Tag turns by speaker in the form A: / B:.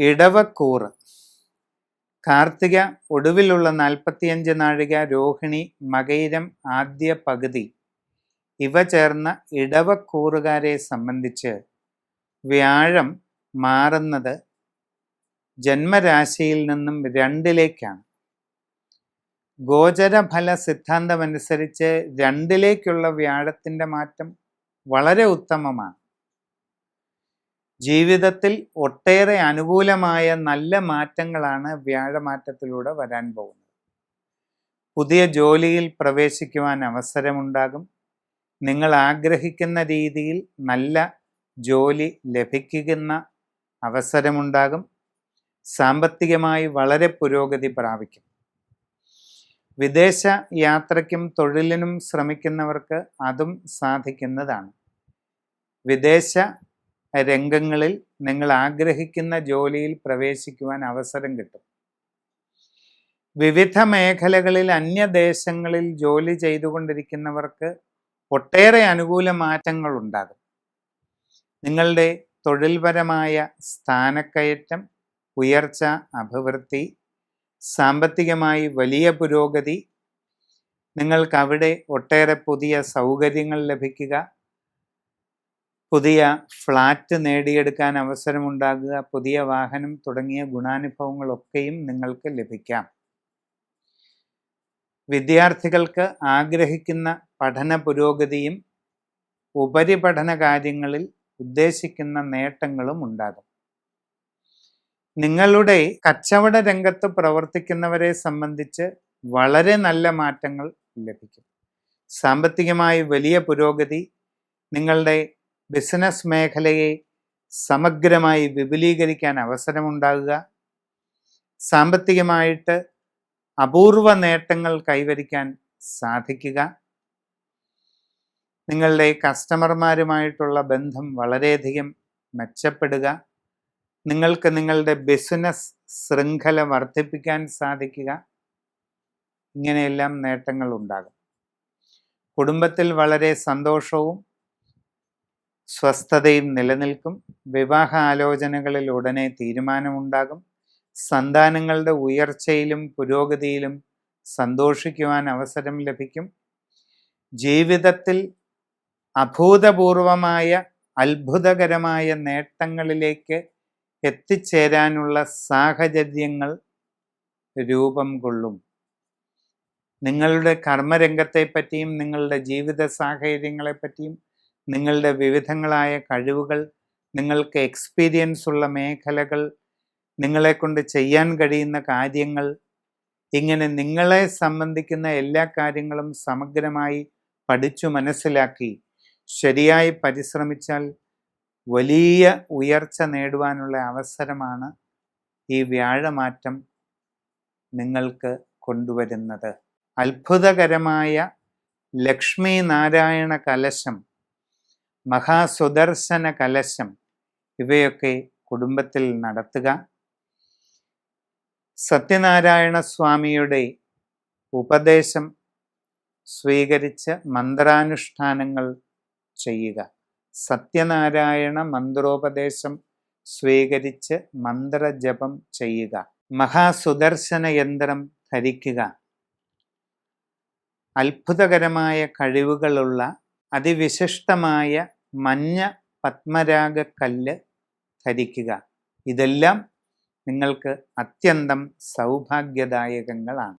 A: ഇടവക്കൂറ്. കാർത്തിക ഒടുവിലുള്ള നാൽപ്പത്തിയഞ്ച് നാഴിക രോഹിണി മകയിരം ആദ്യ പകുതി. ഇവ ചേർന്ന ഇടവക്കൂറുകാരെ സംബന്ധിച്ച് വ്യാഴം മാറുന്നത് ജന്മരാശിയിൽ നിന്നും രണ്ടിലേക്കാണ്. ഗോചരഫല സിദ്ധാന്തമനുസരിച്ച് രണ്ടിലേക്കുള്ള വ്യാഴത്തിന്റെ മാറ്റം വളരെ ഉത്തമമാണ്. ജീവിതത്തിൽ ഒട്ടേറെ അനുകൂലമായ നല്ല മാറ്റങ്ങളാണ് വ്യാഴമാറ്റത്തിലൂടെ വരാൻ പോകുന്നത്. പുതിയ ജോലിയിൽ പ്രവേശിക്കുവാൻ അവസരമുണ്ടാകും. നിങ്ങൾ ആഗ്രഹിക്കുന്ന രീതിയിൽ നല്ല ജോലി ലഭിക്കുന്ന അവസരമുണ്ടാകും. സാമ്പത്തികമായി വളരെ പുരോഗതി പ്രാപിക്കും. വിദേശ യാത്രയ്ക്കും തൊഴിലിനും ശ്രമിക്കുന്നവർക്ക് അതും സാധിക്കുന്നതാണ്. വിദേശ രംഗങ്ങളിൽ നിങ്ങൾ ആഗ്രഹിക്കുന്ന ജോലിയിൽ പ്രവേശിക്കുവാൻ അവസരം കിട്ടും. വിവിധ മേഖലകളിൽ അന്യദേശങ്ങളിൽ ജോലി ചെയ്തുകൊണ്ടിരിക്കുന്നവർക്ക് ഒട്ടേറെ അനുകൂല മാറ്റങ്ങൾ ഉണ്ടാകും. നിങ്ങളുടെ തൊഴിൽപരമായ സ്ഥാനക്കയറ്റം ഉയർച്ച അഭിവൃദ്ധി സാമ്പത്തികമായി വലിയ പുരോഗതി നിങ്ങൾക്കവിടെ ഒട്ടേറെ പുതിയ സൗകര്യങ്ങൾ ലഭിക്കുക പുതിയ ഫ്ലാറ്റ് നേടിയെടുക്കാൻ അവസരമുണ്ടാകുക പുതിയ വാഹനം തുടങ്ങിയ ഗുണാനുഭവങ്ങളൊക്കെയും നിങ്ങൾക്ക് ലഭിക്കാം. വിദ്യാർത്ഥികൾക്ക് ആഗ്രഹിക്കുന്ന പഠന പുരോഗതിയും ഉപരിപഠന കാര്യങ്ങളിൽ ഉദ്ദേശിക്കുന്ന നേട്ടങ്ങളും ഉണ്ടാകും. നിങ്ങളുടെ കച്ചവട രംഗത്ത് പ്രവർത്തിക്കുന്നവരെ സംബന്ധിച്ച് വളരെ നല്ല മാറ്റങ്ങൾ ലഭിക്കും. സാമ്പത്തികമായി വലിയ പുരോഗതി നിങ്ങളുടെ ബിസിനസ് മേഖലയെ സമഗ്രമായി വിപുലീകരിക്കാൻ അവസരമുണ്ടാകുക. സാമ്പത്തികമായിട്ട് അപൂർവ നേട്ടങ്ങൾ കൈവരിക്കാൻ സാധിക്കുക. നിങ്ങളുടെ കസ്റ്റമർമാരുമായിട്ടുള്ള ബന്ധം വളരെയധികം മെച്ചപ്പെടുക. നിങ്ങൾക്ക് നിങ്ങളുടെ ബിസിനസ് ശൃംഖല വർദ്ധിപ്പിക്കാൻ സാധിക്കുക. ഇങ്ങനെയെല്ലാം നേട്ടങ്ങൾ ഉണ്ടാകും കുടുംബത്തിൽ വളരെ സന്തോഷവും സ്വസ്ഥതയും നിലനിൽക്കും. വിവാഹ ആലോചനകളിൽ ഉടനെ തീരുമാനമുണ്ടാകും. സന്താനങ്ങളുടെ ഉയർച്ചയിലും പുരോഗതിയിലും സന്തോഷിക്കുവാൻ അവസരം ലഭിക്കും. ജീവിതത്തിൽ അഭൂതപൂർവമായ അത്ഭുതകരമായ നേട്ടങ്ങളിലേക്ക് എത്തിച്ചേരാനുള്ള സാഹചര്യങ്ങൾ രൂപം കൊള്ളും. നിങ്ങളുടെ കർമ്മരംഗത്തെപ്പറ്റിയും നിങ്ങളുടെ ജീവിത സാഹചര്യങ്ങളെപ്പറ്റിയും നിങ്ങളുടെ വിവിധങ്ങളായ കഴിവുകൾ നിങ്ങൾക്ക് എക്സ്പീരിയൻസ് ഉള്ള മേഖലകൾ നിങ്ങളെ കൊണ്ട് ചെയ്യാൻ കഴിയുന്ന കാര്യങ്ങൾ ഇങ്ങനെ നിങ്ങളെ സംബന്ധിക്കുന്ന എല്ലാ കാര്യങ്ങളും സമഗ്രമായി പഠിച്ചു മനസ്സിലാക്കി ശരിയായി പരിശ്രമിച്ചാൽ വലിയ ഉയർച്ച നേടുവാനുള്ള അവസരമാണ് ഈ വ്യാഴമാറ്റം നിങ്ങൾക്ക് കൊണ്ടുവരുന്നത്. അത്ഭുതകരമായ ലക്ഷ്മി നാരായണ കലശം മഹാസുദർശന കലശം ഇവയൊക്കെ കുടുംബത്തിൽ നടത്തുക. സത്യനാരായണ സ്വാമിയുടെ ഉപദേശം സ്വീകരിച്ച് മന്ത്രാനുഷ്ഠാനങ്ങൾ ചെയ്യുക. സത്യനാരായണ മന്ത്രോപദേശം സ്വീകരിച്ച് മന്ത്രജപം ചെയ്യുക. മഹാസുദർശന യന്ത്രം ധരിക്കുക. അത്ഭുതകരമായ കഴിവുകളുള്ള അതിവിശിഷ്ടമായ മഞ്ഞ പത്മരാഗ കല്ല് ധരിക്കുക. ഇതെല്ലാം നിങ്ങൾക്ക് അത്യന്തം സൗഭാഗ്യദായകങ്ങളാണ്.